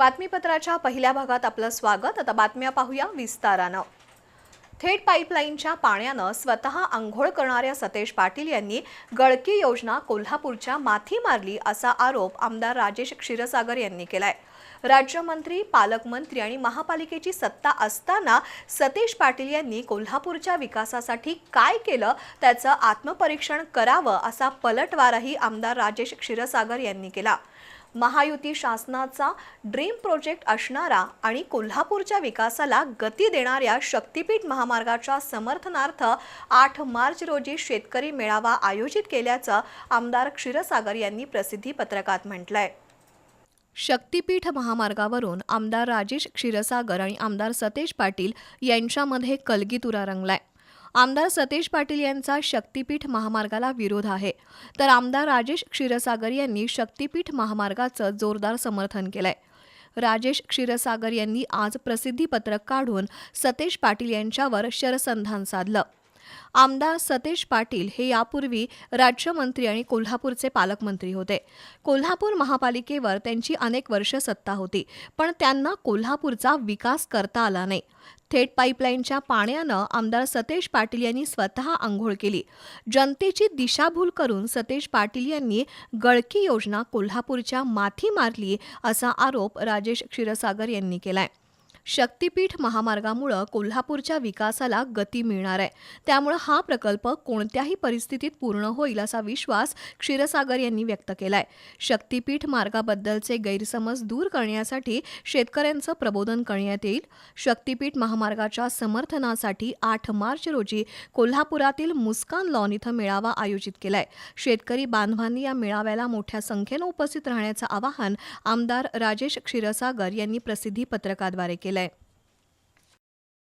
बातमीपत्राच्या पहिल्या भागात आपलं स्वागत. आता बातम्या पाहूया विस्तारानं. थेट पाईपलाईनच्या पाण्यानं स्वतः आंघोळ करणाऱ्या सतेज पाटील यांनी गळकी योजना कोल्हापूरच्या माथी मारली असा आरोप आमदार राजेश क्षीरसागर यांनी केलाय. राज्यमंत्री पालकमंत्री आणि महापालिकेची सत्ता असताना सतेज पाटील यांनी कोल्हापूरच्या विकासासाठी काय केलं त्याचं आत्मपरीक्षण करावं असा पलटवारही आमदार राजेश क्षीरसागर यांनी केला. महायुती शासनाचा ड्रीम प्रोजेक्ट असणारा आणि कोल्हापूरच्या विकासाला गती देणाऱ्या शक्तीपीठ महामार्गाच्या समर्थनार्थ आठ मार्च रोजी शेतकरी मेळावा आयोजित केल्याचं आमदार क्षीरसागर यांनी प्रसिद्धी पत्रकात म्हटलंय. शक्तीपीठ महामार्गावरून आमदार राजेश क्षीरसागर आणि आमदार सतेज पाटील यांच्यामध्ये कलगीतुरा रंगलाय. आमदार सतेज पाटील यांचा शक्तीपीठ महामार्गाला विरोध आहे. तर आमदार राजेश क्षीरसागर यांनी शक्तीपीठ महामार्गाचं जोरदार समर्थन केलंय. राजेश क्षीरसागर यांनी आज प्रसिद्धी पत्रक काढून सतेज पाटील यांच्यावर शरसंधान साधलं. आमदार सतेज पाटील हे यापूर्वी राज्यमंत्री आणि कोल्हापूरचे पालकमंत्री होते. कोल्हापूर महापालिकेवर त्यांची अनेक वर्ष सत्ता होती पण त्यांना कोल्हापूरचा विकास करता आला नाही. थेट पाईपलाईनच्या पाण्यानं आमदार सतेज पाटील यांनी स्वतः आंघोळ केली. जनतेची दिशाभूल करून सतेज पाटील यांनी गळकी योजना कोल्हापूरच्या माथी मारली असा आरोप राजेश क्षीरसागर यांनी केलाय. शक्तीपीठ महामार्गामुळं कोल्हापूरच्या विकासाला गती मिळणार आहे. त्यामुळं हा प्रकल्प कोणत्याही परिस्थितीत पूर्ण होईल असा विश्वास क्षीरसागर यांनी व्यक्त केलाय. शक्तीपीठ मार्गाबद्दलचे गैरसमज दूर करण्यासाठी शेतकऱ्यांचं प्रबोधन करण्यात येईल. शक्तीपीठ महामार्गाच्या समर्थनासाठी आठ मार्च रोजी कोल्हापुरातील मुस्कान लॉन इथं मेळावा आयोजित केलाय. शेतकरी बांधवांनी या मेळाव्याला मोठ्या संख्येनं उपस्थित राहण्याचं आवाहन आमदार राजेश क्षीरसागर यांनी प्रसिद्धी पत्रकाद्वारे केलं. केलंय